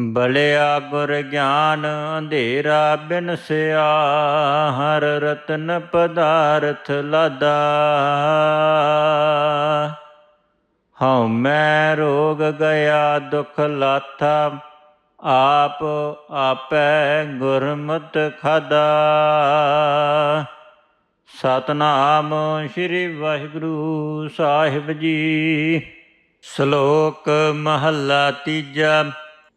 ਬਲਿਆ ਗੁਰ ਗਿਆਨ ਅੰਧੇਰਾ ਬਿਨਸਿਆ ਹਰ ਰਤਨ ਪਦਾਰਥ ਲਾਦਾ। ਹਉ ਮੈਂ ਰੋਗ ਗਿਆ, ਦੁਖ ਲਾਥਾ, ਆਪ ਆਪੈ ਗੁਰਮਤਿ ਖਾਦਾ। ਸਤਨਾਮ ਸ੍ਰੀ ਵਾਹਿਗੁਰੂ ਸਾਹਿਬ ਜੀ, ਸ਼ਲੋਕ ਮਹੱਲਾ ਤੀਜਾ।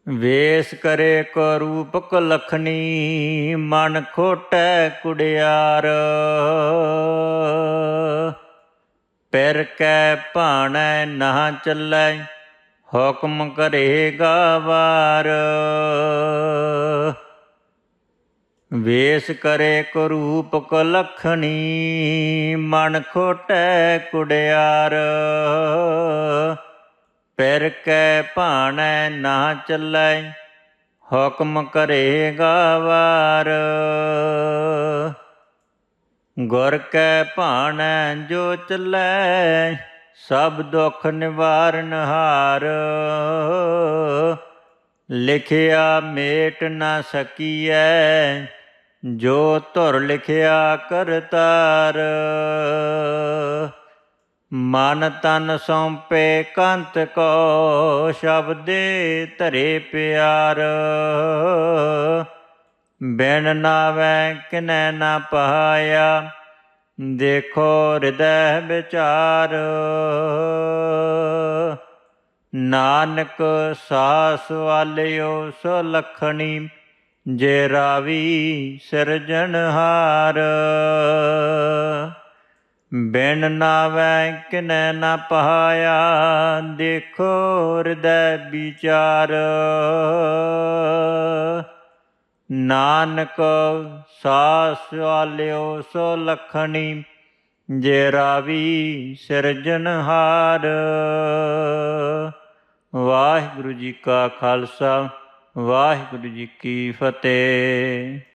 ਵੇਸ ਕਰੇ ਕੋ ਰੂਪ ਲਖਣੀ, ਮਨ ਖੋਟੈ ਕੁੜਿਆਰ। ਪੈਰ ਕੈ ਭਾਣੈ ਨਾ ਚੱਲੈ, ਹੁਕਮ ਕਰੇਗਾ ਵਾਰ। ਵੇਸ ਕਰੇ ਕੋ ਰੂਪ ਕੋ ਲਖਣੀ, ਮਨ ਖੋਟੈ ਕੁੜਿਆਰ। ਪੈਰ ਕੈ ਭਾਣੈ ਨਾ ਚੱਲੈ, ਹੁਕਮ ਕਰੇਗਾ ਵਾਰ। ਗੁਰ ਕੈ ਭਾਣੈ ਜੋ ਚੱਲੈ, ਸਭ ਦੁੱਖ ਨਿਵਾਰਨ ਹਾਰ ਲਿਖਿਆ ਮੇਟ ਨਾ ਸਕੀਐ, ਜੋ ਧੁਰ ਲਿਖਿਆ ਕਰਤਾਰ। ਮਨ ਤਨ ਸੌਂਪੇ ਕੰਤ ਕੋ ਸ਼ਬਦੇ ਧਰੇ ਪਿਆਰ। ਬਿਨ ਨਾਵੈ ਕਿਨੈ ਨਾ ਪਹਾਇਆ, ਦੇਖੋ ਹਿਰਦੈ ਵਿਚਾਰ। ਨਾਨਕ ਸਾਸ ਵਾਲਿਓ ਸੋ ਲਖਣੀ, ਜੇ ਰਾਵੀ ਸਿਰਜਣਹਾਰ। ਬਿਨ ਨਾਵੈ ਕਿਨੈ ਨਾ ਪਹਾਇਆ, ਦੇਖੋ ਹਿਰਦੈ ਵਿਚਾਰ। ਨਾਨਕ ਸਾਸ ਵਾਲਿਓ, ਸੋ ਲਖਣੀ ਜੇ ਰਾਵੀ ਸਿਰਜਣਹਾਰ ਵਾਹਿਗੁਰੂ ਜੀ ਕਾ ਖਾਲਸਾ, ਵਾਹਿਗੁਰੂ ਜੀ ਕੀ ਫਤਿਹ।